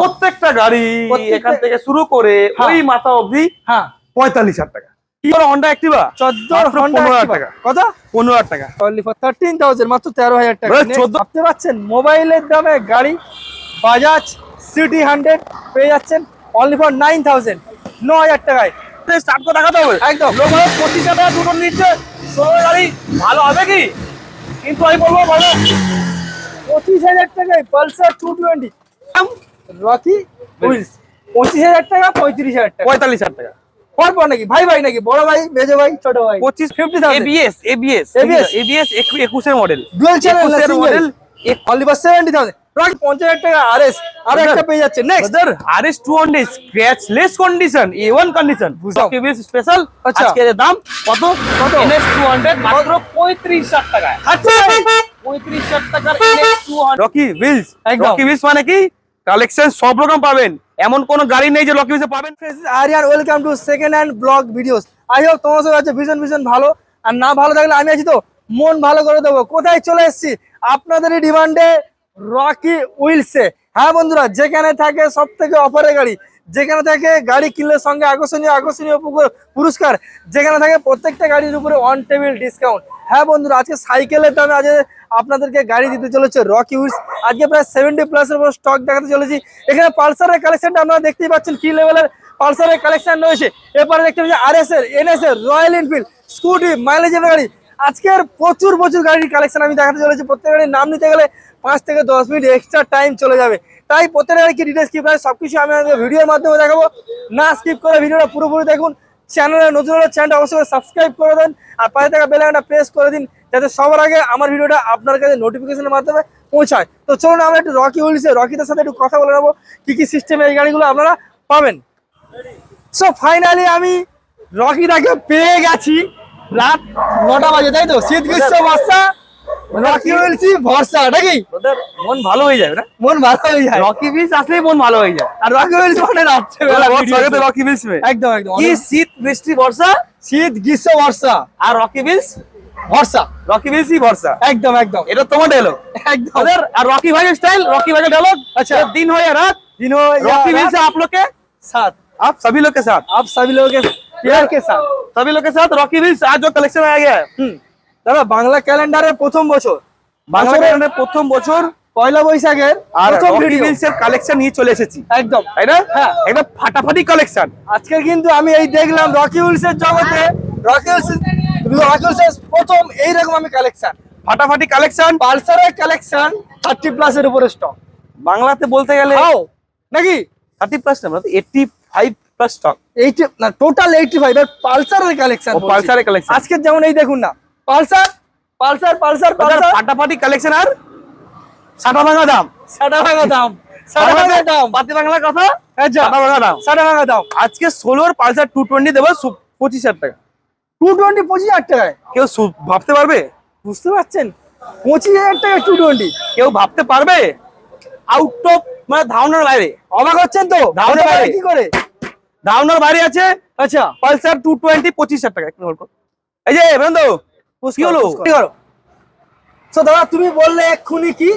প্রত্যেকটা গাড়ি এখান থেকে শুরু করে হ্যাঁ। ওই মাথা অবধি হ্যাঁ। পঁয়তাল্লিশ হাজার টাকা। হন্ডা অ্যাক্টিভা পনেরো হাজার টাকা। কত পনেরো হাজার টাকা। অনলি ফর থার্টিন থাউজেন্ড মাত্র তেরো হাজার টাকা। বলে Next, 14 মোবাইলের দামে গাড়ি বাজাজ সিটি হান্ড্রেড পেয়ে যাচ্ছেন অনলি ফর নাইন থাউজেন্ড ন হাজার টাকায়। স্টার্ট করে দেখাতে হবে। একদম। লোক ভাবে পঁচিশ হাজার টাকা দুটো নিচ্ছে ষোলো গাড়ি। ভালো হবে কি? কিন্তু আমি বলব ভালো পঁচিশ হাজার টাকায় Pulsar two twenty Rocky Wheels. পঁচিশ হাজার টাকা পঁয়ত্রিশ হাজার টাকা। পঁয়তাল্লিশ হাজার টাকা। পরপর নাকি? ভাই ভাই নাকি? বড় ভাই মেজো ভাই ছোট ভাই? পঁচিশ fifty ABS ABS ABS ABS একুশের মডেল ডুয়েল চ্যানেল একুশের model model only for seventy thousand Rocky পঞ্চাশ হাজার টাকা আরএস আর একটা পেয়ে যাচ্ছে। Next brother RS 200 scratchless condition এ1 condition. KBS special. আজকের দাম কত? কত? এনএস 200 মাত্র 35000 টাকায়। আচ্ছা। 35000 টাকার NS 200 Rocky Wheels Rocky Wheels মানে কি? কালেকশন সব রকম পাবেন। এমন কোন গাড়ি নেই যে হুইলসে পাবেন। Aryan welcome to second hand blog videos I hope তোমার সঙ্গে আছে ভীষণ ভীষণ ভালো। আর না ভালো থাকলে আমি আছি তো, মন ভালো করে দেবো। কোথায় চলে এসেছি? আপনাদেরই ডিমান্ডে রকি উইলসে হ্যাঁ বন্ধুরা, যেখানে থাকে সব থেকে অফারের গাড়ি। যেখানে থাকে গাড়ি কিনলে সঙ্গে আকর্ষণীয় আকর্ষণীয় পুরস্কার। যেখানে থাকে প্রত্যেকটা গাড়ির উপরে অন টেবিল ডিসকাউন্ট হ্যাঁ বন্ধুরা, আজকে সাইকেলের দামে আজ আপনাদেরকে গাড়ি দিতে চলেছে রকি উইলস আজকে প্রায় সেভেন্টি প্লাসের উপর স্টক দেখাতে চলেছি। এখানে পালসারের কালেকশনটা আপনারা দেখতেই পাচ্ছেন, কি লেভেলের পালসারের কালেকশন রয়েছে। এরপরে দেখতে পাচ্ছি আর এস এর এন এস এর রয়্যাল এনফিল্ড স্কুটি মাইলেজের গাড়ি। আজকের প্রচুর প্রচুর গাড়ির কালেকশন আমি দেখাতে চলেছি। প্রত্যেক গাড়ির নাম নিতে গেলে পাঁচ থেকে দশ মিনিট এক্সট্রা টাইম চলে যাবে। তাই প্রত্যেক গাড়ি কি ডিটেলস কি প্রায় সবকিছু আমি আপনাদের ভিডিওর মাধ্যমে দেখাবো। না স্কিপ করে ভিডিওটা পুরোপুরি দেখুন। চ্যানেলে নতুন হলে চ্যানেলটা অবশ্যই সাবস্ক্রাইব করে দেন। আর পাশে থাকা বেল আইকনটা প্রেস করে দিন। যাতে সবার আগে আমার ভিডিওটা আপনার কাছে নোটিফিকেশনের মাধ্যমে পৌঁছায়। তো চলুন আমরা একটু রকি উইলসে রকিদের সাথে একটু কথা বলে নেব। কি কি সিস্টেমে এই গাড়িগুলো আপনারা পাবেন? সো ফাইনালি আমি রকিটাকে পেয়ে গেছি রাত নটা বাজে তাই তো? শীত গ্রীষ্ম বর্ষা রকি বলছি মন ভালো হয়ে মন ভালো হয়ে যায়। রকি মন ভালো হয়ে যায়। আর রকি মানে রকি একদম একদম। শীত বৃষ্টি বর্ষা? শীত গ্রীষ্ম বর্ষা। আর রকি বিচ ভরসা রকি विल्स ही ভরসা একদম একদম এটা তোমার ডায়লগ একদম अदर और रॉकी भाई स्टाइल रॉकी भाई का डायलॉग अच्छा। ये दिन हो या रात दिन हो या रॉकी रात। विल्स आप लोग के साथ आप सभी लोग के साथ आप सभी लोगों के प्यार के साथ सभी लोग के साथ रॉकी विल्स आज जो कलेक्शन आया गया है হুম দাদা বাংলা ক্যালেন্ডারের প্রথম বছর বাংলা বছরের ক্যালেন্ডারের প্রথম বছর পয়লা বৈশাখের আর প্রথম রকি ভিডিও উইলস এর কালেকশন নিয়ে চলে এসেছি একদম তাই না হ্যাঁ। একদম ফাটাফাটি কালেকশন আজকে কিন্তু আমি এই দেখলাম রকি উইলসের জগতে রকি উইলস রকি উইলসের প্রথম এইরকম আমি কালেকশন ফাটাফাটি কালেকশন পালসারের কালেকশন থার্টি প্লাসের উপরে স্টক বাংলাতে বলতে গেলে নাকি? থার্টি প্লাস না eighty five plus stock eighty না টোটাল এইটি ফাইভ এর পালসারের কালেকশন পালসারের collection। আজকে যেমন এই দেখুন না পালসার পালসার পালসার পালসার। ফাটাফাটি কালেকশন আর সাটা ভাঙা দাম। সাদা ভাঙা দাম সাদা ভাঙা দাম। পাতি বাংলার কথা? আচ্ছা সাটা ভাঙা দাম। সাদা ভাঙা দাম। আজকে ষোলোর পালসার টু টোয়েন্টি দেবো পঁচিশ হাজার টাকা। টু টোয়েন্টি পঁচিশ হাজার টাকায়। কেউ ভাবতে পারবে? বুঝতে পারছেন? পঁচিশ হাজার টাকা টু টোয়েন্টি কেউ ভাবতে পারবে? আউট অফ মানে ধারণার বাইরে। অবাক হচ্ছেন তো? পারে বাইরে। কি করে? ধারণার বাইরে আছে? আচ্ছা। পালসার টু টোয়েন্টি পঁচিশ হাজার টাকা একটু। এই যে বন্ধ কি হলো? কি করো। তো দাদা তুমি বললে এক্ষুনি কি?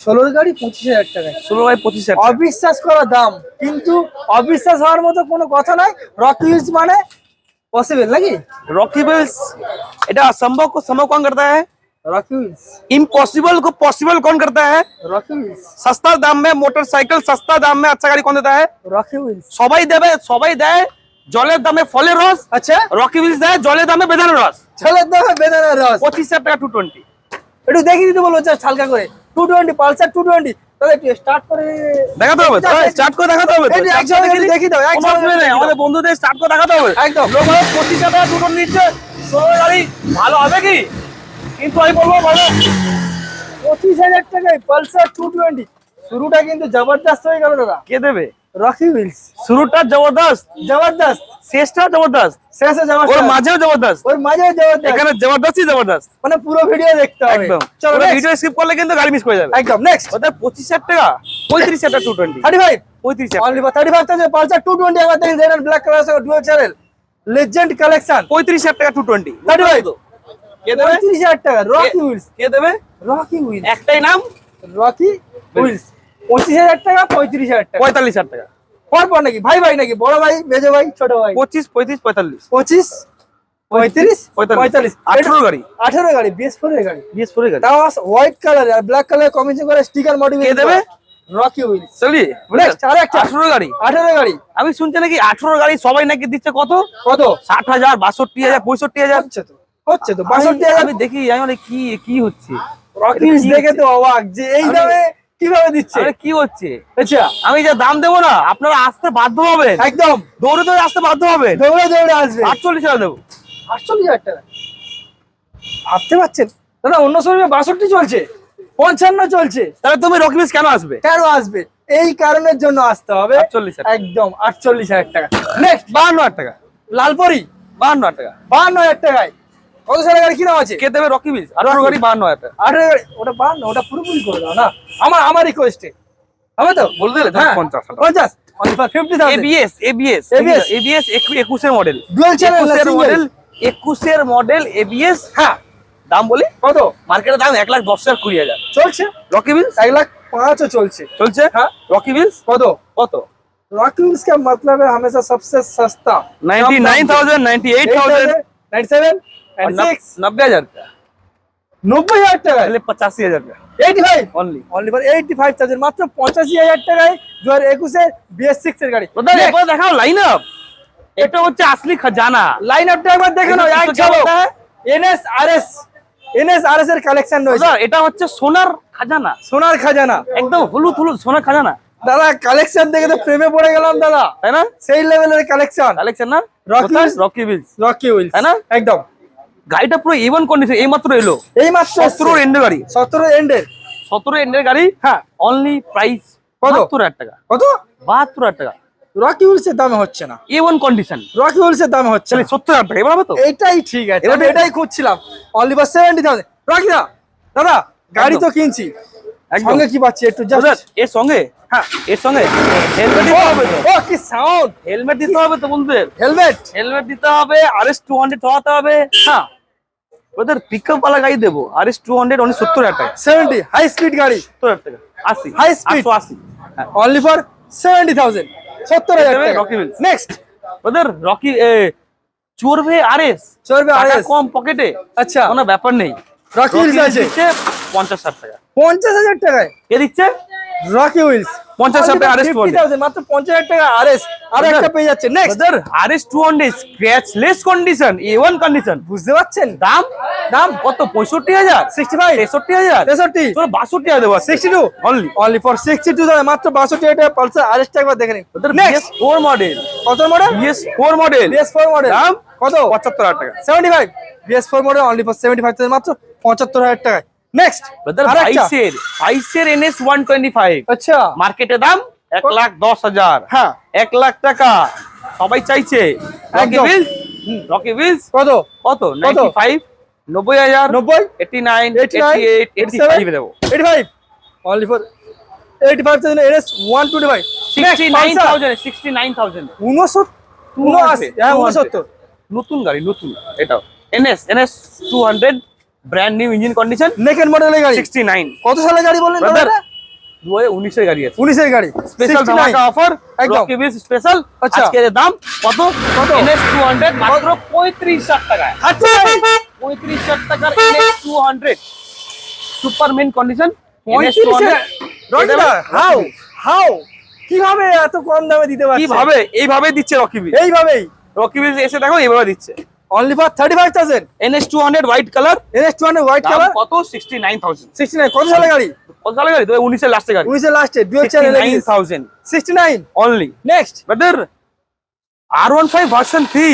ষোলোর গাড়ি পঁচিশ হাজার টাকায়। ষোলো বাই পঁচিশ হাজার টাকা। অবিশ্বাস করা দাম। কিন্তু অবিশ্বাস হওয়ার মতো কোনো কথা নাই। রকি হিলস মানে পসিবল নাকি रॉकी बिल्स এটা असंभव को संभव कौन करता है রকি হিলস इम्पॉसिबल को पॉसिबल कौन करता है রকি হিলস सस्ता दाम में मोटरसाइकिल सस्ता दाम में अच्छा गाड़ी कौन देता है রকি হিলস সবাই দেবে সবাই দেয় জলের দামে ফলের রস আচ্ছা রকি বিলস দেয় জলের দামে বেদানের রস ছেলের দামে বেদানার রস পঁচিশ হাজার টাকা টু টোয়েন্টি একটু দেখিয়ে দিতে বলবো জাস্ট হালকা করে two twenty Pulsar two twenty তাহলে একটু স্টার্ট করে দেখাতে হবে স্টার্ট করে দেখাতে হবে দাও, দাও। আমাদের বন্ধুদের স্টার্ট করে দেখাতে হবে। একদম। পঁচিশ টাকা দুটো নিচ্ছে গাড়ি ভালো হবে কি? কিন্তু আমি বলব ভালো। পঁচিশ হাজার টাকায় পালসার টু টোয়েন্টি শুরুটা কিন্তু জবরদস্ত হয়ে গেল দাদা। কে দেবে? রকি হুইলস শুরুটা জবরদস্ত জবরদস্ত শেষটা জবরদস্ত। শেষে জবরদস্ত। ওর মাঝেও জবরদস্ত। ওর মাঝে জবরদস্ত। এখানে জবরদস্তই জবরদস্ত। মানে পুরো ভিডিও দেখতে হবে। একদম। চলো ভিডিও স্কিপ করলে কিন্তু গাড়ি মিস করে যাবে। একদম নেক্সট ওদের পঁচিশ হাজার টাকা পঁয়ত্রিশ হাজার টু টোয়েন্টি থার্টি ফাইভ পঁয়ত্রিশ হাজার only thirty five thousand Pulsar two twenty একবার দেখি রেড ব্ল্যাক কালার সঙ্গে ডুয়েল চ্যানেল লেজেন্ড কালেকশন পঁয়ত্রিশ হাজার টাকা টু টোয়েন্টি থার্টি ফাইভ কে দেবে? পঁয়ত্রিশ হাজার টাকা রকি হুইলস কে দেবে? রকি হুইলস একটাই নাম? রকি হুইলস পঁচিশ হাজার টাকা পঁয়ত্রিশ হাজার টাকা। পঁয়তাল্লিশ হাজার টাকা। পর পর নাকি? ভাই ভাই নাকি? বড় ভাই মেজো ভাই ছোট ভাই? পঁচিশ পঁয়ত্রিশ পঁয়তাল্লিশ। পঁচিশ পঁয়ত্রিশ পঁয়তাল্লিশ। আঠেরো গাড়ি। আঠেরো গাড়ি বিএস ফোর এর গাড়ি। বিএস ফোরে গেছে তাও হোয়াইট কালার আর ব্ল্যাক কালার কম্বিনেশন করে স্টিকার মডিফিকেশন দেবে? রকি চলি। আঠেরো গাড়ি। আঠেরো গাড়ি। আমি শুনছি নাকি আঠেরো গাড়ি সবাই নাকি দিচ্ছে কত? কত? ষাট হাজার বাষট্টি হাজার পঁয়ষট্টি হাজার। হচ্ছে তো হচ্ছে তো বাষট্টি হাজার। আমি দেখি আমি কি কি হচ্ছে? রকি দেখে তো অবাক যে এই দামে কীভাবে দিচ্ছে? আরে কি হচ্ছে? আচ্ছা। আমি যা দাম দেবো না আপনারা আসতে বাধ্য হবে একদম। দৌড়ে দৌড়ে আসতে বাধ্য হবে দৌড়ে দৌড়ে আসবে। আটচল্লিশ হাজার দেবো। আটচল্লিশ হাজার টাকা? ভাবতে পারছেন? দাদা অন্য সময় বাষট্টি চলছে পঞ্চান্ন চলছে। তাহলে তুমি রকিবিস কেন আসবে? কেন আসবে? এই কারণের জন্য আসতে হবে। 48 হাজার। একদম আটচল্লিশ হাজার টাকা। নেক্সট বাহান্ন হাজার টাকা। লালপরি বাহান্ন হাজার টাকা। বাহান্ন হাজার টাকায়। কত সালের গাড়ি কিনা আছে কে দেবে রকিবিস আঠারো গাড়ি বাহান্ন হাজার টাকা আঠেরো গাড়ি ওটা বাহান্ন ওটা পুরোপুরি করে দাও না আমার আমার রিকোয়েস্টে হবে তো বলতে গেলে হ্যাঁ পঞ্চাশ পঞ্চাশ fifty thousand ABS ABS ABS ABS একুশের মডেল ডুয়েল চ্যানেল একুশের মডেল একুশের মডেল এবিএস হ্যাঁ দাম বলি কত মার্কেটের দাম এক লাখ দশ হাজার কুড়ি হাজার চলছে রকিবিলস এক লাখ পাঁচও চলছে চলছে হ্যাঁ রকিবিলস কত কত रॉकिंग्स का मतलब है हमेशा सबसे सस्ता ninety nine thousand ninety eight thousand ninety seven नब्बे हजार का নব্বই হাজার টাকা पहले पचासी हजार का eighty five only only for eighty five thousand মাত্র পঁচাশি হাজার টাকায় দু হাজার একুশে বিএস সিক্স এর গাড়ি ওদের এবার দেখাও লাইন আপ এটা হচ্ছে আসলি খাজানা লাইন আপটা একবার দেখে নাও এটা এক তো কেমন ঝলক দেখায়? এনএস আরএস এনএস আরএস এর কালেকশন রয়েছে ওদের এটা হচ্ছে সোনার খাজানা সোনার খাজানা একদম হলুদ হলুদ সোনার খাজানা দাদা কালেকশন দেখে তো প্রেমে পড়ে গেলাম দাদা তাই না সেই লেভেলের কালেকশন কালেকশন না Rocky Wheels? Rocky Wheels Rocky Wheels তাই না? একদম গাড়িটা পুরো ইভন কন্ডিশন এই মাত্র এলো। এই মাত্র সতেরো এন্ডের গাড়ি। সতেরো এন্ডের সতেরো এন্ডের গাড়ি হ্যাঁ অনলি প্রাইস? বাহাত্তর হাজার টাকা। কত? বাহাত্তর হাজার টাকা। রকি উইলস এর দামে হচ্ছে না। A one condition Rocky Wheels এর দামে হচ্ছে না। সত্তর হাজার টাকা এবার তো? এইটাই ঠিক আছে। এবার এটাই খুঁজছিলাম। অনলি ফর সেভেন্টি থাউজেন্ড রাখি না দাদা গাড়ি তো কিনছি। সঙ্গে কি পাচ্ছি একটু জাস্ট এর সঙ্গে? হ্যাঁ। এর সঙ্গে? হেলমেট দিতে হবে তো? ও কি সাউন্ড হেলমেট দিতে হবে তো বন্ধুদের? হেলমেট হেলমেট দিতে হবে আর এস টু হান্ড্রেড চালাতে হবে। হ্যাঁ। ওদের পিক আপ ওয়ালা গাড়ি দেবো R S two hundred only সত্তর হাজার টাকা। সেভেন্টি হাই স্পিড গাড়ি সত্তর হাজার টাকা। আশি। High speed? আটশো আশি। হ্যাঁ অনলি ফর সেভেন্টি থাউজেন্ড সত্তর হাজার দেবে টাকা। Rocky নেক্সট ওদের রকি চড়বে আর এস চলবে আর কম পকেটে? আচ্ছা। কোনো ব্যাপার নেই। রকি উইলস আছে। দিচ্ছে পঞ্চাশ ষাট টাকা। পঞ্চাশ হাজার টাকায়। কে দিচ্ছে? রকি উইলস 50,000 টাকা RS 200 মাত্র পঞ্চাশ হাজার টাকা আরএস আর একটা পেয়ে যাচ্ছে। নেক্সট ওদের R S two hundred scratchless condition A one condition বুঝতে পারছেন? দাম? দাম? কত? পঁয়ষট্টি হাজার? সিক্সটি ফাইভ তেষট্টি হাজার? তেষট্টি। তোর বাষট্টি হাজার দেবো। Sixty two only only for sixty two মাত্র বাষট্টি হাজার পালসার আরএসটা একবার দেখে নিন। নেক্সট বিএস ফোর মডেল কত model BS four model BS four model দাম? কত? পঁচাত্তর হাজার টাকা। Seventy five BS four model only for seventy five মাত্র পঁচাত্তর হাজার টাকায়। নেক্সট ওদের বাইশের বাইশের এনএস ওয়ান টোয়েন্টি ফাইভ আচ্ছা। মার্কেটে দাম এক লাখ দশ হাজার। হ্যাঁ। এক লাখ টাকা। সবাই চাইছে। রকি। বিলস রকি বিলস কত? কত? নাইনটি ফাইভ নব্বই হাজার। নব্বই? Eighty nine eighty eighty nine eight eighty দেবো। Eighty five only for eighty five thousand NS one twenty five sixty nine thousand sixty nine thousand উনসত্তর উনআশি হ্যাঁ উনসত্তর নতুন গাড়ি নতুন। এটাও। NS NS two hundred brand new engine condition নেকেন মডেলের গাড়ি? সিক্সটি নাইন কত সালের গাড়ি বললেন দাদা দু হাজার উনিশের গাড়ি আছে। উনিশের গাড়ি। স্পেশাল ধামাকা অফার একদম। রকি বিলস স্পেশাল আচ্ছা। আজকে এর দাম কত? কত? এনএস টু হান্ড্রেড মাত্র পঁয়ত্রিশ হাজার টাকায়। আচ্ছা। পঁয়ত্রিশ হাজার টাকার এনএস টু হান্ড্রেড সুপার মেন কন্ডিশন রকিদা হাউ হাউ কীভাবে এত কম দামে দিতে পারছে? কীভাবে? এইভাবে দিচ্ছে রকি বিল এইভাবেই। রকি বিল এসে দেখো এইভাবে দিচ্ছে। Only for thirty five thousand NS two hundred white colour NS two hundred white colour কত sixty nine thousand sixty nine কত সালের গাড়ি? কত সালের গাড়ি? তো উনিশের লাস্টে গাড়ি। উনিশের লাস্টে dual sixty channel nine thousand sixty nine only next brother R one five version three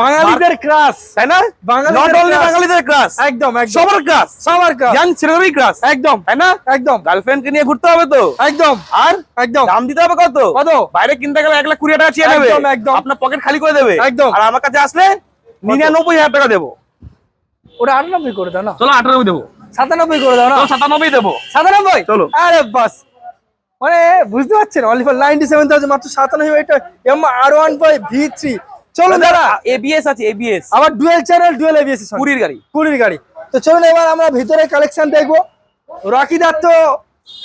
বাঙালিদের ক্রাশ তাই না? বাঙালিদের নট অনলি বাঙালিদের ক্রাশ একদম একদম। সবার ক্রাশ সবার ইয়াং ছেলেদেরই একদম। তাই না? একদম। গার্লফ্রেন্ড কে নিয়ে ঘুরতে হবে তো? একদম। আর একদম। দাম দিতে হবে কত? কত? বাইরে কিনতে গেলে এক লাখ কুড়ি টাকা চেয়ে নেবে একদম, একদম। আপনার পকেট খালি করে দেবে। একদম। আর আমার কাছে আসলে নিরানব্বই হাজার টাকা দেবো। ওটা আটানব্বই করে দাও না। চলো আটানব্বই দেবো। সাতানব্বই করে দাও না? সাতানব্বই দেবো। সাতানব্বই? চলো। আরে বাস। মানে বুঝতে পারছেন? Only for ninety seven thousand মাত্র সাতানব্বই এটা M R one five V three চলো দাদা এবিএস আছে এবিএস আবার ডুয়েল চ্যানেল ডুয়েল এভিএসি কুড়ির গাড়ি। কুড়ির গাড়ি। তো চলুন এবার আমরা ভিতরে কালেকশন দেখব। রকি দার তো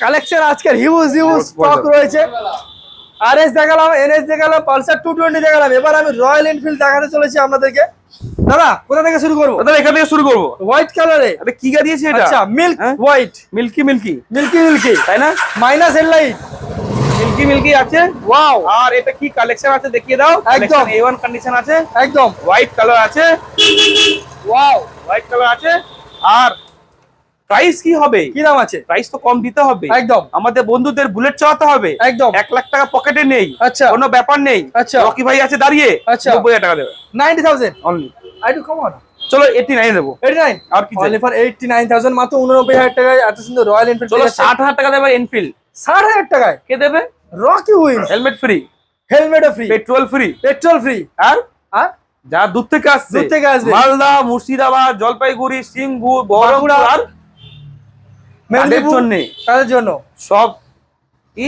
কালেকশন আজকের হিউজ হিউজ স্টক রয়েছে। আর এস দেখালাম এনএস দেখালাম পালসার টু টোয়েন্টি দেখালাম। এবার আমি রয়্যাল এনফিল্ড দেখাতে চলেছি আপনাদেরকে। দাদা কোথা থেকে শুরু করব? দাদা এখান থেকে শুরু করব? হোয়াইট কালারে কি গাড়ি আছে এটা? আচ্ছা মিল্ক হ্যাঁ? White milky milky milky milky তাই না? মাইনাস হেডলাইট মিল্কি মিল্কি আছে? ওয়াও আর এটা কি কালেকশন আছে দেখিয়ে দাও? একদম। এ ওয়ান কন্ডিশন আছে। একদম। হোয়াইট কালার আছে। ওয়াও হোয়াইট কালার আছে। আর প্রাইস কি হবে? কি দাম আছে? প্রাইস তো কম দিতে হবে। একদম। আমাদের বন্ধুদের বুলেট চালাতে হবে। একদম। এক লাখ টাকা পকেটে নেই। আচ্ছা। কোনো ব্যাপার নেই। আচ্ছা। রকি ভাই আছে দাঁড়িয়ে আচ্ছা। নব্বই হাজার টাকা দেবে। Ninety thousand? অনলি আই টু কম অন চলো এইটি নাইন দেবো। এইটি নাইন আর কি ফর এইটটি নাইন থাউজেন্ড মাত্র উননব্বই হাজার টাকায় এত সুন্দর রয়্যাল এনফিল্ড চলো ষাট হাজার টাকা দেবে এনফিল্ড ষাট হাজার টাকায়? কে দেবে? Rocky Wheels helmet free হেলমেটও free petrol free petrol free আর? আর? যা দূর থেকে আসছে দূর থেকে আসবে। মালদা মুর্শিদাবাদ জলপাইগুড়ি সিংভূর বহরমপুর আর জন্যে। তাদের জন্য। সব কি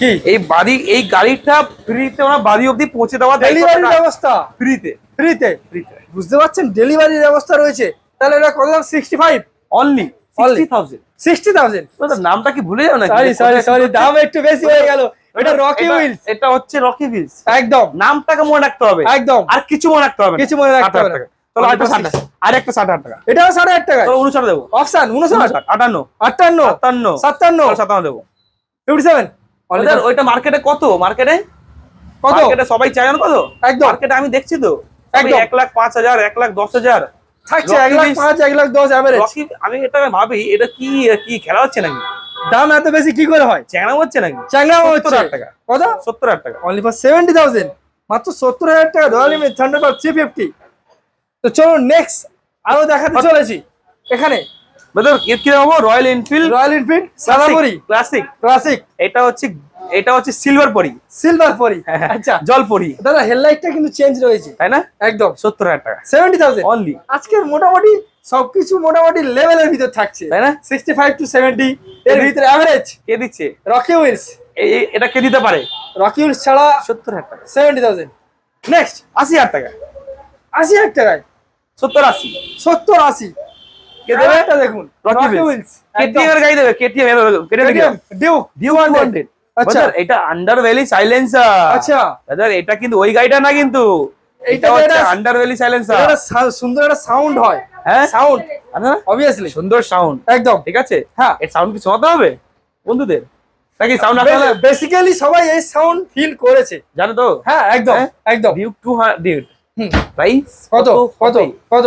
কি? এই বাড়ি এই গাড়িটা ফ্রিতে ওরা বাড়ি অবধি পৌঁছে দেওয়া ডেলিভারি ব্যবস্থা। ফ্রিতে। ফ্রিতে। ফ্রিতে। বুঝতে পারছেন? ডেলিভারির ব্যবস্থা রয়েছে। তাহলে এটা কত দাম? Sixty five only. Sixty thousand sixty thousand নামটা কি ভুলে যাও না? সরি সরি সরি দাম একটু বেশি হয়ে গেল। এটা রকি উইলস এটা হচ্ছে রকি হুইলস একদম। নামটাকে মনে রাখতে হবে। একদম। আর কিছু মনে রাখতে হবে কিছু মনে রাখতে হবে ষাট হাজার। টাকা। এটাও সাড়ে আট উনষাট দেবো। অপশন উনষাট। আটান্ন। আটান্ন। সাতান্ন। সাতান্ন। দেবো। ফিফটি সেভেন ওইটা মার্কেটে কত? মার্কেটে? কত? মার্কেটে সবাই চায় না কত একদম। মার্কেটে আমি দেখছি তো। একদম। এক লাখ পাঁচ হাজার এক লাখ দশ হাজার। থাকছে এক লাখ পাঁচ এক লাখ দশ অ্যাভারেজ আমি এটা ভাবি এটা কি কি খেলা হচ্ছে নাকি? দাম এত বেশি কি করে হয়? চ্যাংড়া হচ্ছে নাকি? সত্তর হচ্ছে। টাকা। কত? সত্তর হাজার টাকা। অনলি ফর সেভেন্টি থাউজেন্ড মাত্র সত্তর হাজার টাকা। রয়্যাল থান্ডারবার্ড থ্রি ফিফটি তো চলো নেক্সট আরও দেখাতে চলেছি। এখানে কি রয়্যাল এনফিল্ড রয়্যাল এনফিল্ড সাদাপুরি ক্লাসিক ক্লাসিক এটা হচ্ছে এটা হচ্ছে সিলভার পরি। সিলভার পরি। আচ্ছা। জল পরি। দাদা হেডলাইটটা কিন্তু চেঞ্জ রয়েছে। তাই না? একদম। সত্তর হাজার টাকা। সেভেন্টি থাউজেন্ড অনলি আজকের মোটামুটি সবকিছু মোটামুটি লেভেলের ভিতর থাকছে। তাই না? সিক্সটি ফাইভ টু সেভেন্টি এর ভিতরে অ্যাভারেজ কে দিচ্ছে? রকি উইলস এটা কে দিতে পারে? রকি উইলস ছাড়া সত্তর হাজার টাকা। সেভেন্টি থাউজেন্ড নেক্সট আশি হাজার টাকা। আশি হাজার টাকায়। সত্তর আশি। সত্তর আশি। কে দেবে? এটা দেখুন Rocky Rocky Wheels Wheels KTM এর গাড়ি দেবে কেটিএম কেটিএম ডিউক ভিউ হান্ড্রেড আচ্ছা। এটা আন্ডার ভ্যালি সাইলেন্সার আচ্ছা। দাদার এটা কিন্তু ওই গাড়িটা না কিন্তু। এটা হচ্ছে আন্ডার ভ্যালি সাইলেন্সার এটা সুন্দর একটা সাউন্ড হয়। হ্যাঁ? সাউন্ড আচ্ছা, অবভিয়াসলি সুন্দর সাউন্ড একদম। ঠিক আছে? হ্যাঁ। এর সাউন্ড কি শোনাতে হবে? বন্ধুদের? নাকি সাউন্ড বেসিক্যালি সবাই এই সাউন্ড ফিল করেছে। জানো তো? হ্যাঁ একদম হ্যাঁ? একদম। ডিউক প্রাইস কত? কত কত?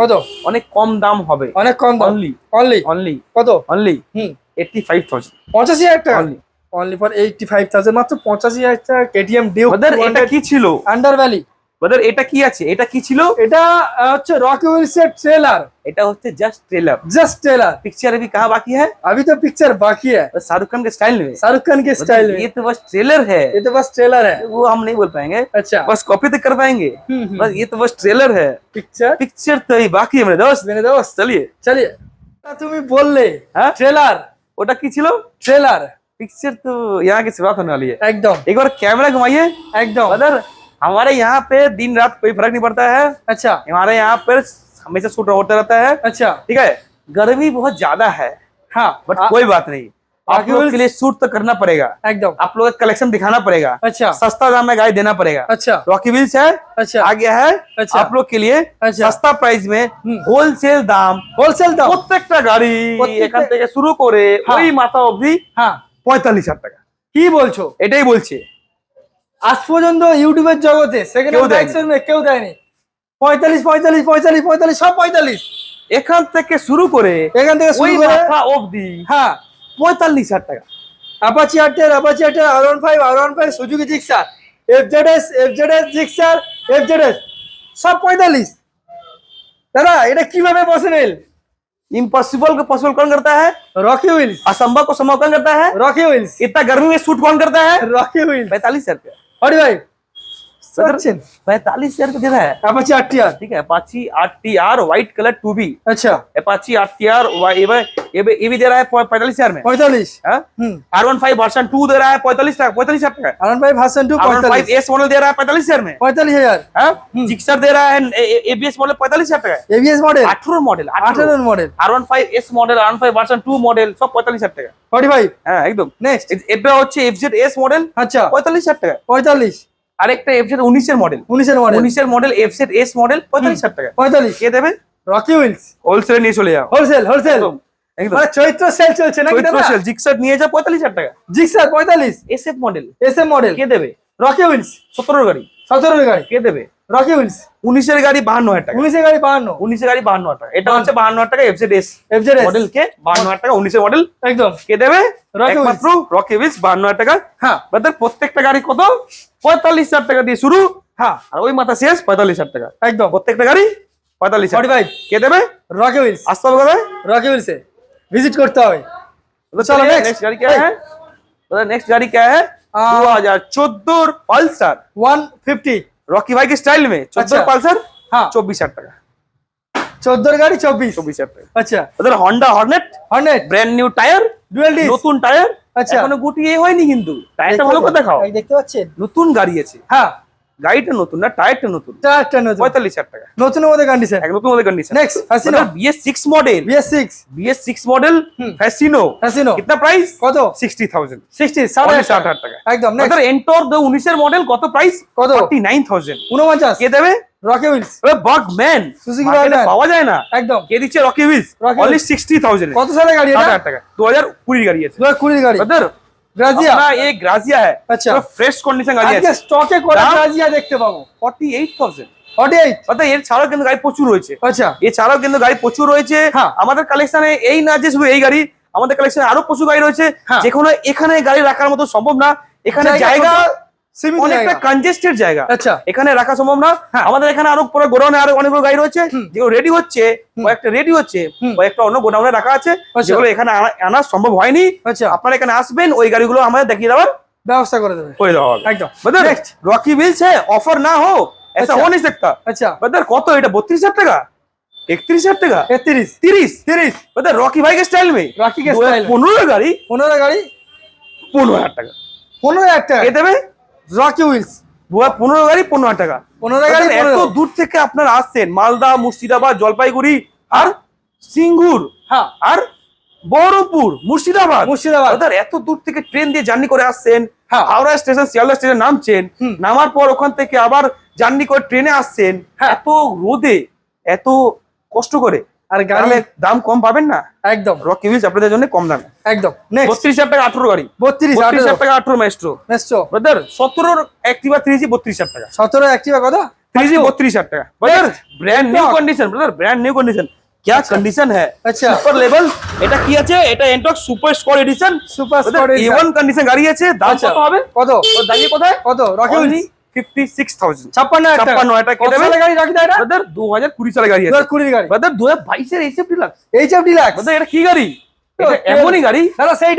কত? অনেক কম দাম হবে। অনেক কম দাম। অনলি অনলি অনলি কত? Only hmm. Eighty five thousand পঁচাশি হাজার টাকা? Only only for eighty five thousand মাত্র পঁচাশি হাজার টাকা কেটিএম ডিউ এটা কি ছিল? আন্ডার ভ্যালি ওদের এটা কি আছে এটা কি ছিল এটা আহ, হচ্ছে রকি উইলসের ট্রেলার এটা হচ্ছে just trailer just trailer picture अभी कहाँ बाकी है अभी तो पिक्चर बाकी है बस शाहरुख खान के स्टाइल में शाहरुख खान के स्टाइल मतलब में ये तो बस ट्रेलर है ये तो बस ट्रेलर है वो हम नहीं बोल पाएंगे अच्छा बस कॉपी तो कर पाएंगे हम्म, हम्म। बस ये तो बस ट्रेलर है पिक्चर पिक्चर तो ही बाकी है मेरे दोस्त मेरे दोस्त चलिए चलिए তা তুমি বললে হ্যাঁ? ট্রেলার ওটা কি ছিল ট্রেলার पिक्चर तो यहाँ की शुरुआत होने वाली है একদম एक बार कैमरा घुमाइए একদম अदर हमारे यहाँ पे दिन रात कोई फर्क नहीं पड़ता है আচ্ছা हमारे यहाँ पर हमेशा शूट होता रहता है আচ্ছা ठीक है गर्मी बहुत ज्यादा है হ্যাঁ बट আ- कोई बात नहीं आप बाकी लोग उस- के लिए शूट तो करना पड़ेगा একদম आप लोग का कलेक्शन दिखाना पड़ेगा আচ্ছা सस्ता दाम में गाड़ी देना पड़ेगा আচ্ছা रॉकी व्हील्स है আচ্ছা आ गया है अच्छा। आप लोग के लिए अच्छा। সস্তা প্রাইস মে হুম। হোলসেল দাম হোলসেল দাম প্রত্যেকটা গাড়ি প্রত্যেকটা- এখান থেকে শুরু করে হ্যাঁ। ওই মাথা অবধি হ্যাঁ পঁয়তাল্লিশ হাজার টাকা কি বলছো এটাই বলছে আজ পর্যন্ত ইউটিউবের জগতে সেকেন্ড কেউ হ্যান্ড বাইক দেয়নি। শোরুমে কেউ দেয়নি পঁয়তাল্লিশ পঁয়তাল্লিশ পঁয়তাল্লিশ পঁয়তাল্লিশ সব পঁয়তাল্লিশ এখান থেকে শুরু করে এখান থেকে ওই শুরু করে মাথা অবধি হ্যাঁ পঁয়তাল্লিশ হাজার টাকা অ্যাপাচি আটের অ্যাপাচি আটের R one five R one five Suzuki Gixxer FZS FZS Gixxer FZS সব পঁয়তাল্লিশ দাদা এটা কিভাবে পসিবল इम्पॉसिबल को पॉसिबल कौन करता है রকি হুইলস असंभव को संभव कौन करता है রকি হুইলস इतना गर्मी में शूट कौन करता है রকি হুইলস पैंतालीस हजार रुपया হরি ভাই পাচ্ছেন पैंतालीस हजार का दे रहा है অ্যাপাচি আরটিআর ठीक है Apache R T R white colour to be আচ্ছা अपाची आर टी आर ये भी दे रहा है पैंतालीस हजार में পঁয়তাল্লিশ हाँ হুম R one five version two दे रहा है पैंतालीस पैंतालीस हजार का আরন ভাই version two R one five পঁয়তাল্লিশ एस मॉडल दे रहा है पैंतालीस हजार में পঁয়তাল্লিশ হাজার हाँ जिक्सर दे रहा है एबीएस मॉडल पैंतालीस हजार का এবিএস মডেল अठारह मॉडल আঠারো model R one five S model R one five version two model সব পঁয়তাল্লিশ হাজার টাকা ফর্টি ফাইভ হ্যাঁ একদম নেক্সট এবার হচ্ছে এফজেড এস মডেল আচ্ছা পঁয়তাল্লিশ হাজার টাকা পঁয়তাল্লিশ আরেকটা এফজেড উনিশের মডেল উনিশের মডেল উনিশের মডেল এফজেড এস মডেল পঁয়তাল্লিশ হাজার টাকা। পঁয়তাল্লিশ। কে দেবে? রকি উইলস হোলসেল নিয়ে চলে যাও। হোলসেল হোলসেল মানে চৈত্র সেল চলছে নাকি জিক্সার নিয়ে যা পঁয়তাল্লিশ হাজার টাকা। জিক্সার পঁয়তাল্লিশ। মডেল এস মডেল কে দেবে? রকি উইলস সতেরোর গাড়ি। গাড়ি। কে দেবে? রকি উইলস উনিশের গাড়ি বাহান্ন হাজার টাকা। উনিশের গাড়ি বাহান্ন। উনিশের গাড়ি বাহান্ন হাজার টাকা। এটা হচ্ছে বাহান্ন হাজার টাকা এফজেড এস এফজেড মডেল কে বাহান্ন হাজার টাকা উনিশের মডেল একদম। কে দেবে? রকি উইলস বাহান্ন হাজার টাকা। হ্যাঁ। প্রত্যেকটা গাড়ি কত? পঁয়তাল্লিশ হাজার টাকা দিয়ে শুরু হ্যাঁ আর ওই মাথা শেষ পঁয়তাল্লিশ হাজার টাকা একদম প্রত্যেকটা গাড়ি পঁয়তাল্লিশ ফর্টি ফাইভ কে দেবে রকি উইলস আসতে হবে কোথায় रॉकी विल से विजिट करते हुए तो चलो, चलिए next. नेक्स्ट गाड़ी क्या है नेक्स्ट गाड़ी क्या है आ, दो हजार चौदह पल्सर 150 रॉकी भाई के स्टाइल में अच्छा। चौदह पल्सर हाँ चौबीस हजार টাকা চোদ্দোর গাড়ি চব্বিশ চব্বিশ হাজার টাকা আচ্ছা ওদের Honda Hornet hundred brand new tyre dual disc নতুন টায়ার আচ্ছা। আচ্ছা। এখনও গুটি এ হয়নি কিন্তু টায়ারটা ভালো করে দেখাও। দেখতে পাচ্ছেন? নতুন গাড়ি আছে। হ্যাঁ। গাড়িটা নতুন না টায়ারটা নতুন। টায়ারটা নতুন। 45000 টাকা। নতুনের মধ্যে কন্ডিশন এক নতুন মধ্যে condition next Fascino BS6 model BS6 BS6 model Fascino Fascino কত? প্রাইস কত 60000 60 60000 টাকা। একদম নেক্সট এন্টর 19 এর মডেল কত প্রাইস কত? 49000 49 কে দেবে? Rocky Wheels Burgman Suzuki Bugman। পাওয়া যায় না একদম কে দিচ্ছে Rocky Wheels Rocky only Wheels। Sixty thousand কত সালের গাড়ি ষাট এটা হাজার টাকা দু হাজার কুড়ির গাড়ি আছে দু হাজার কুড়ির গাড়ি ব্রাদার গ্রাজিয়া अपना ये ग्राजिया है अच्छा। फ्रेश कंडीशन গাড়ি আজকে আছে স্টকে করে দাম? গ্রাজিয়া দেখতে পাবো 48000 ফর্টি এইট অর্থাৎ এর ছাড়াও কিন্তু গাড়ি প্রচুর রয়েছে আচ্ছা এছাড়াও কিন্তু গাড়ি প্রচুর রয়েছে হ্যাঁ। আমাদের কালেকশনে এই না যে শুধু এই গাড়ি আমাদের কালেকশনে আরো প্রচুর গাড়ি রয়েছে হ্যাঁ। যেখানে এখানে গাড়ি রাখার মতো সম্ভব না এখানে জায়গা জায়গা কত? সীমিত অনেকটা জায়গা। কনজেস্টেড জায়গা আচ্ছা এখানে রাখা সম্ভব না হ্যাঁ। আমাদের এখানে আরো পরে গোডাউনে আরো অনেকগুলো গাড়ি রয়েছে হুম। যেগুলো রেডি হচ্ছে কয়েকটা রেডি হচ্ছে হুম। কয়েকটা অন্য গোডাউনে রাখা আছে আচ্ছা। যেগুলো এখানে আনা- আনা সম্ভব হয়নি আচ্ছা আপনারা এখানে আসবেন ওই গাড়িগুলো আমাদের দেখিয়ে দেওয়ার ব্যবস্থা করে দেবে করে দেওয়া হবে একদম बदर Next. रॉकी व्हील्स है ऑफर ना हो ऐसा अच्छा। हो नहीं सकता আচ্ছা बदर কত এটা বত্রিশ হাজার টাকা একত্রিশ হাজার টাকা তেত্রিশ তিরিশ তিরিশ बदर रॉकी भाई के स्टाइल में রকি কে স্টাইল পনেরো গাড়ি পনেরো গাড়ি পনেরো হাজার টাকা পনেরো হাজার টাকা কে দেবে রকি উইলস দু হাজার পনেরো গাড়ি পনেরো হাজার টাকা। পনেরো গাড়ি এত দূর থেকে আপনারা আসছেন মালদা মুর্শিদাবাদ জলপাইগুড়ি আর সিঙ্গুর হ্যাঁ। আর বহরমপুর মুর্শিদাবাদ। মুর্শিদাবাদ। এত দূর থেকে ট্রেন দিয়ে জার্নি করে আসছেন। হ্যাঁ। হাওড়া স্টেশন শিয়ালদা স্টেশন নামছেন। নামার পর ওখান থেকে আবার জার্নি করে ট্রেনে আসছেন। হ্যাঁ। এত রোদে এত কষ্ট করে। আর গাড়ি তাহলে দাম কম পাবেন না একদম রকি হুইলস আপনাদের জন্য কম দামে একদম নেক্সট বত্রিশ হাজার টাকা আঠারো গাড়ি বত্রিশ বত্রিশ হাজার টাকা আঠারো মাইস্ট্রো নেক্সট ব্রাদার সতেরোর একটিভা থ্রি জি বত্রিশ হাজার টাকা সতেরো একটিভা কত थ्री जी बत्तीस हजार टका brother brand new condition brother brand new condition क्या कंडीशन है আচ্ছা সুপার লেভেল এটা কি আছে এটা Ntorq super score edition super sport A one condition গাড়ি আছে দাম আচ্ছা। কত হবে কত ওর দাঁড়িয়ে কোথায় কত রকি দু হাজার কুড়ি গাড়ি দু হাজার বাইশের এইচএফ ডিলাক্স ডিলাক্স এটা কি গাড়ি? এমনই গাড়ি? দাদা সেই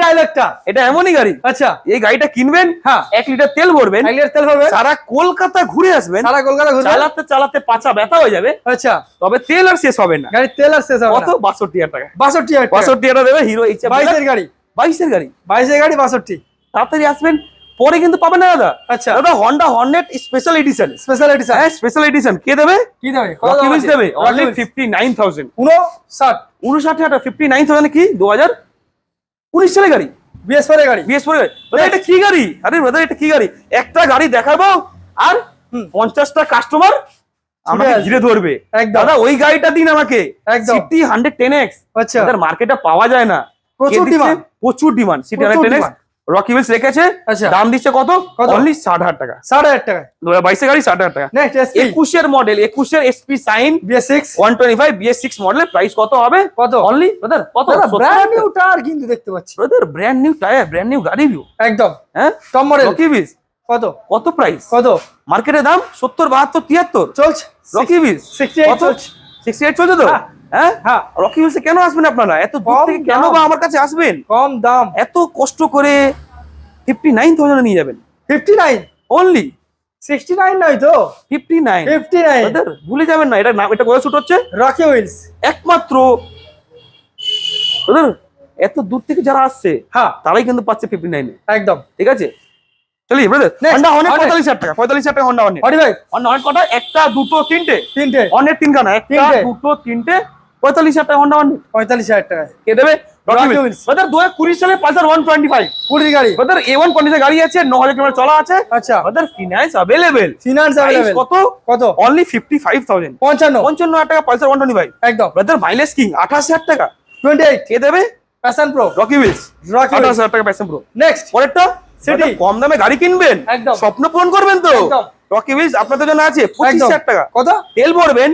এটা এমনই গাড়ি? আচ্ছা। এই গাড়িটা কিনবেন হ্যাঁ। এক লিটার তেল ভরবেন এক লিটার তেল হবে সারা কলকাতা ঘুরে আসবেন সারা কলকাতা ঘুরবে চালাতে চালাতে পাছা ব্যথা হয়ে যাবে আচ্ছা। তবে তেল আর শেষ হবে না। গাড়ির তেল আর শেষ হবে কত? বাষট্টি হাজার টাকা। বাষট্টি হাজার টাকা। বাষট্টি হাজার দেবে হিরো বাইশের গাড়ি। বাইশের গাড়ি। বাইশের গাড়ি বাষট্টি। তাড়াতাড়ি আসবেন পরে কিন্তু পাবেন না দাদা। আচ্ছা। দাদা Honda Hornet special edition special edition হ্যাঁ স্পেশাল এডিশন কে দেবে? কি দেবে? কত আছে? দেবে। Only Wheels। Fifty nine thousand উনষাট উনষাট হাজার ফিফটি নাইন থাউজেন্ড কি? দু হাজার উনিশ সালে গাড়ি। বিএস ফোর গাড়ি। বিএস ফোর এটা কি গাড়ি? আরে ব্রাদার এটা কি গাড়ি? একটা গাড়ি দেখাবো আর হুম। পঞ্চাশটা কাস্টমার আমাকে। ঘিরে ধরবে। একদম। দাদা ওই গাড়িটা দিন আমাকে। সিটি হান্ড্রেড টেন এক্স আচ্ছা। আমাদের মার্কেটে পাওয়া যায় না। প্রচুর demand। প্রচুর ডিমান্ড সিটি প্রচুর hundred ten demand। Rocky Wheels রেখেছে আচ্ছা। দাম দিচ্ছে কত? অনলি ষাট হাজার টাকা। ষাট হাজার টাকা। দু হাজার বাইশের গাড়ি ষাট হাজার টাকা। একুশের মডেল একুশের SP Shine BS six one twenty five BS six মডেলের প্রাইস কত হবে? কত? অনলি ব্রাদার কত? ব্র্যান্ড নিউ টায়ার কিন্তু দেখতে পাচ্ছি। Brother brand new tyre brand new গাড়ি ভিউ একদম। হ্যাঁ? টপ মডেল রকি উইলস কত? কত প্রাইস কত? মার্কেটের দাম সত্তর বাহাত্তর তিয়াত্তর। চলছে। রকি উইলস 68 কত? চলছে। সিক্সটি এইট চলছে তো? হ্যাঁ। হ্যাঁ। হ্যাঁ রকি উইলসে কেন আসবেন আপনারা? এত দূর থেকে কেন বা আমার কাছে আসবেন? কম দাম। এত কষ্ট করে ফিফটি নাইন থাউজেন্ড নিয়ে যাবেন। Fifty nine only sixty nine নয় তো? ফিফটি নাইন ফিফটি নাইন ভুলে যাবেন না। এটা নাম এটা কোথায় শুট হচ্ছে? রকি উইলস একমাত্র এত দূর থেকে যারা আসছে হ্যাঁ। তারাই কিন্তু পাচ্ছে ফিফটি নাইনে একদম। ঠিক আছে? চলি ব্রাদার Next, হন্ডা অনেক পঁয়তাল্লিশ হাজার টাকা। পঁয়তাল্লিশ হাজার টাকা হন্ডা অনেক অনেক কটা? একটা দুটো তিনটে। তিনটে। অনেক তিনখানা। একটা দুটো তিনটে। পঁয়তাল্লিশ হাজার টাকা হন্ডা পঁয়তাল্লিশ হাজার টাকায় কে দেবে? দু কুড়ি সালে পালসার ওয়ান টোয়েন্টি ফাইভ কুড়ি গাড়ি ব্রাদার এ ওয়ান কন্ডিশন গাড়ি আছে ন হাজার কিলোমিটার চলা আছে। আচ্ছা। ফিনান্স অ্যাভেলেবেল ফিনান্স অ্যাভেলেবেল কত? কত? অনলি ফিফটি ফাইভ থাউজেন্ড পঞ্চান্ন। পঞ্চান্ন হাজার টাকা পালসার ওয়ান টোয়েন্টি ফাইভ একদম। ব্রাদার মাইলেজ কিং আঠাশ হাজার টাকা। টোয়েন্টি এইট কে দেবে? Passion Pro Rocky Wheels Rocky আঠাশ হাজার টাকা প্রো নেক্সট পরেরটা। কম দামে গাড়ি কিনবেন। একদম। স্বপ্ন পূরণ করবেন তো। রকি উইলস আপনাদের জন্য আছে পঁচিশ হাজার টাকা। কত? তেল ভরবেন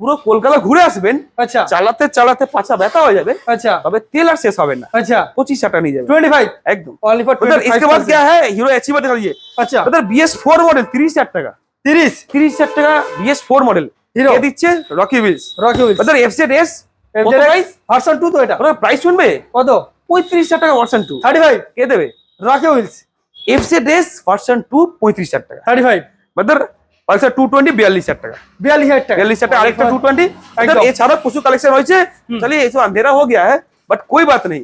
পুরো কলকাতা ঘুরে আসবেন আচ্ছা চালাতে চালাতে পাছা ব্যথা হয়ে যাবে আচ্ছা তবে তেল আর শেষ হবে না अच्छा পঁচিশ হাজার টাকা নিয়ে যাবে ट्वेंटी फाइव একদম ओनली फॉर उधर इसके बाद क्या है हीरो एचीवर दिखा दीजिए अच्छा उधर बी एस फोर मॉडल তিরিশ হাজার টাকা তিরিশ তিরিশ হাজার টাকা B S four model Hero। কে দিচ্ছে রকি উইলস রকি উইলস ওদের F Z S price version two তো এটা ওরা প্রাইস শুনবে কত পঁয়ত্রিশ হাজার টাকা ভার্সন টু থার্টি ফাইভ কে দেবে Rocky Wheels F Z S version two পঁয়ত্রিশ হাজার টাকা থার্টি ফাইভ मतलब Pulsar two twenty বিয়াল্লিশ হাজার টাকা। বিয়াল্লিশ হাজার টাকা। বিয়াল্লিশ টাকা আরেকটা টু টোয়েন্টি এছাড়া প্রচুর কালেকশন হয়েছে চলে এই সব আন্ধেরা হো গিয়া হ্যাঁ? বাট কোই বাত নেই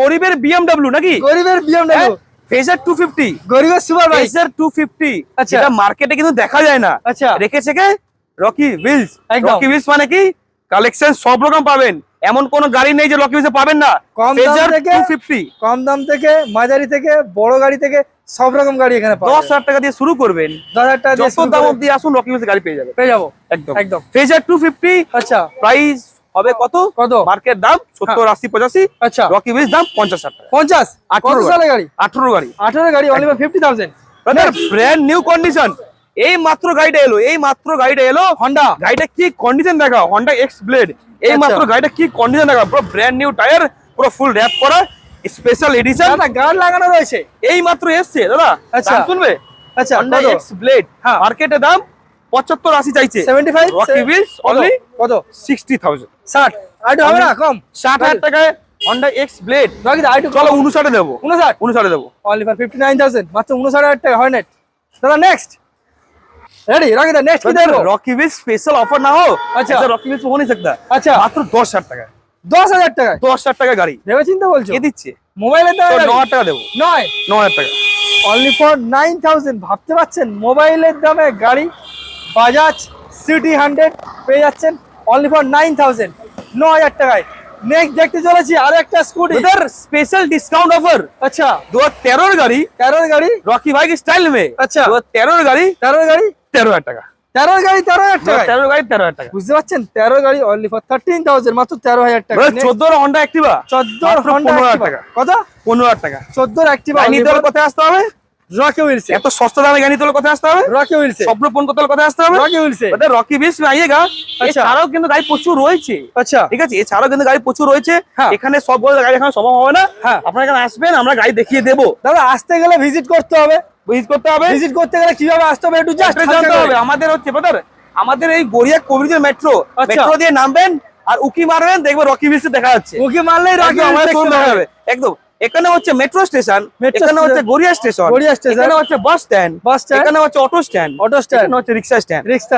গরিবের বিএমডব্লিউ নাকি? গরিবের হ্যাঁ? আচ্ছা। এটা মার্কেটে কিন্তু দেখা যায় না। আচ্ছা। রেখেছে কে? রকি উইলস রকি হুইলস মানে কি? কালেকশন সব রকম পাবেন। এমন কোন গাড়ি নেই যে রকি উইলসে পাবেন না। কম দাম থেকে টু ফিফটি কম দাম থেকে মাঝারি থেকে বড় গাড়ি থেকে সব রকম গাড়ি এখানে যায়। হাজার টাকা দিয়ে শুরু করবেন। দশ হাজার টাকা দিয়ে যত দাম অব্দি আসুন রকি উইলসে গাড়ি পেয়ে যাবে পেয়ে যাব। একদম। একদম। ফেজার টু ফিফটি আচ্ছা। প্রাইস হবে কত? কত? মার্কেট দাম সত্তর আশি পঁচাশি। আচ্ছা। রকি উইলস দাম পঞ্চাশ হাজার টাকা। পঞ্চাশ? আঠারো কত সালে গাড়ি? আঠারো গাড়ি। আঠারো গাড়ি only fifty thousand brand new condition এই মাত্র গাড়িটা এলো এই মাত্র গাড়িটা এলো হন্ডা গাড়িটা কি কন্ডিশন দেখা হন্ডা এক্স ব্লেড এই আচ্ছা। মাত্র গাড়িটা কি কন্ডিশন দেখা পুরো ব্র্যান্ড নিউ টায়ার পুরো ফুল র‍্যাপ করা স্পেশাল এডিশন দাদা গার্ড লাগানো রয়েছে। এই মাত্র এসছে দাদা। আচ্ছা। শুনবে? আচ্ছা হন্ডা এক্স ব্লেড হ্যাঁ। মার্কেটে দাম পঁচাত্তর আশি চাইছে। সেভেন্টি ফাইভ অনলি কত? সিক্সটি থাউজেন্ড ষাট। আইটু হবে না? কম। ষাট হাজার টাকায় হন্ডা এক্স ব্লেড রকি আইটু চলো উনষাটে দেবো। উনষাট উনষাটে দেবো। Only for fifty nine thousand মাত্র উনষাট হাজার টাকা হয় নেট দাদা next ready Rocky the next কি দেবো रॉकी विल स्पेशल ऑफर ना हो अच्छा। ऐसा रॉकी विल हो नहीं सकता আচ্ছা মাত্র দশ হাজার টাকা দশ হাজার টাকায় দশ হাজার টাকা গাড়ি ভেবে চিন্তা বলছো কে দিচ্ছে মোবাইলের দাম তো ন হাজার টাকা দেবো নয় ন হাজার টাকা অনলি ফর নাইন থাউজেন্ড ভাবতে পারছেন মোবাইলের দামে গাড়ি বাজাজ সিটি হান্ড্রেড পেয়ে যাচ্ছেন অনলি ফর নাইন থাউজেন্ড ন হাজার টাকায় নেক্সট দেখতে চলেছি আর একটা স্কুটি उधर स्पेशल डिस्काउंट ऑफर আচ্ছা दो तेरह गाड़ी তেরোর গাড়ি रॉकी भाई की स्टाइल में अच्छा। दो तेरह गाड़ी তেরোর গাড়ি তেরো হাজার টাকা। গাড়ি তেরো হাজার টাকা তেরো গাড়ি তেরো হাজার বুঝতে পারছেন? তেরো গাড়ি তেরো হাজার টাকা। চোদ্দ হন্ডা টাকা। পনেরো হাজার টাকা। নিতে কোথায় আসতে হবে? এত সস্তা দামে গাড়ি হবে? রকি আসতে হবে? রকি এছাড়াও কিন্তু গাড়ি প্রচুর রয়েছে। আচ্ছা। ঠিক আছে? এছাড়াও কিন্তু গাড়ি প্রচুর রয়েছে। এখানে সব গাড়ি এখানে সম্ভব হবে না। আপনারা এখানে আসবেন আমরা গাড়ি দেখিয়ে দেবো। দাদা আসতে গেলে ভিজিট করতে হবে। ভিজিট করতে হবে? ভিজিট করতে গেলে কীভাবে আসতে হবে একটু জাস্ট জানতে হবে। আমাদের হচ্ছে ব্রাদার আমাদের এই গড়িয়া কবিরজের মেট্রো আচ্ছা। মেট্রো দিয়ে নামবেন আর উকি মারবেন দেখবেন রকি দেখা যাচ্ছে। ওকে মারলেই রকি আমাদের শোরুম দেখা যাবে। একদম। এখানে হচ্ছে মেট্রো স্টেশন এখানে হচ্ছে গড়িয়া স্টেশন গড়িয়া station। এখানে হচ্ছে বাস স্ট্যান্ড বাস স্ট্যান্ড এখানে হচ্ছে অটো স্ট্যান্ড অটো স্ট্যান্ড এখানে হচ্ছে রিক্সা স্ট্যান্ড রিক্সা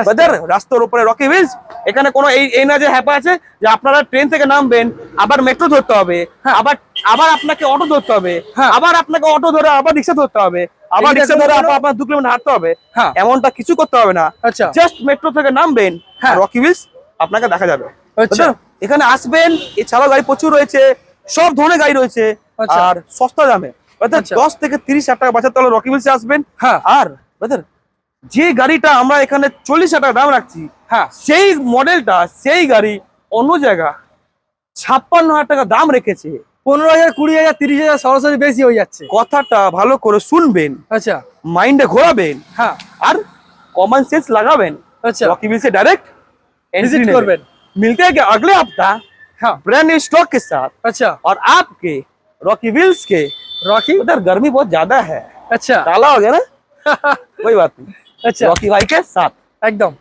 রাস্তার উপরে রকি হুইলস এখানে কোনো এই এই না যে হ্যাপা আছে যে আপনারা ট্রেন থেকে নামবেন আবার মেট্রো ধরতে হবে হ্যাঁ। আবার আবার আপনাকে অটো ধরতে হবে হ্যাঁ। আবার আপনাকে অটো ধরে আবার রিক্সা ধরতে হবে। আবার রিক্সা ধরে আপনার দু কিলোমিটার হাঁটতে হবে। হ্যাঁ। এমনটা কিছু করতে হবে না। আচ্ছা। জাস্ট মেট্রো থেকে নামবেন হ্যাঁ। রকি হুইলস আপনাকে দেখা যাবে। আচ্ছা। এখানে আসবেন এছাড়াও গাড়ি প্রচুর রয়েছে সব ধরনের গাড়ি রয়েছে। আচ্ছা। আর সস্তা দামে। অর্থাৎ আচ্ছা। দশ থেকে তিরিশ হাজার টাকা বাঁচাতে হলে রকি হুইলসে আসবেন। হ্যাঁ। আর যে গাড়িটা আমরা এখানে চল্লিশ হাজার টাকা দাম রাখছি হ্যাঁ। সেই মডেলটা সেই গাড়ি অন্য জায়গা ছাপ্পান্ন হাজার টাকা দাম রেখেছে। পনেরো হাজার কুড়ি হাজার তিরিশ হাজার সরাসরি বেশি হয়ে যাচ্ছে কথাটা ভালো করে শুনবেন আচ্ছা মাইন্ডে ঘোরাবেন হ্যাঁ আর কমন সেন্স লাগাবেন আচ্ছা রকি মিল से डायरेक्ट एंट्री করবেন मिलते हैं अगले हफ्ता हाँ ब्रांड न्यू स्टॉक के साथ अच्छा और आपके रॉकी व्हील्स के रॉकी उधर गर्मी बहुत ज्यादा है अच्छा ताला हो गया ना कोई बात नहीं अच्छा रॉकी भाई के साथ एकदम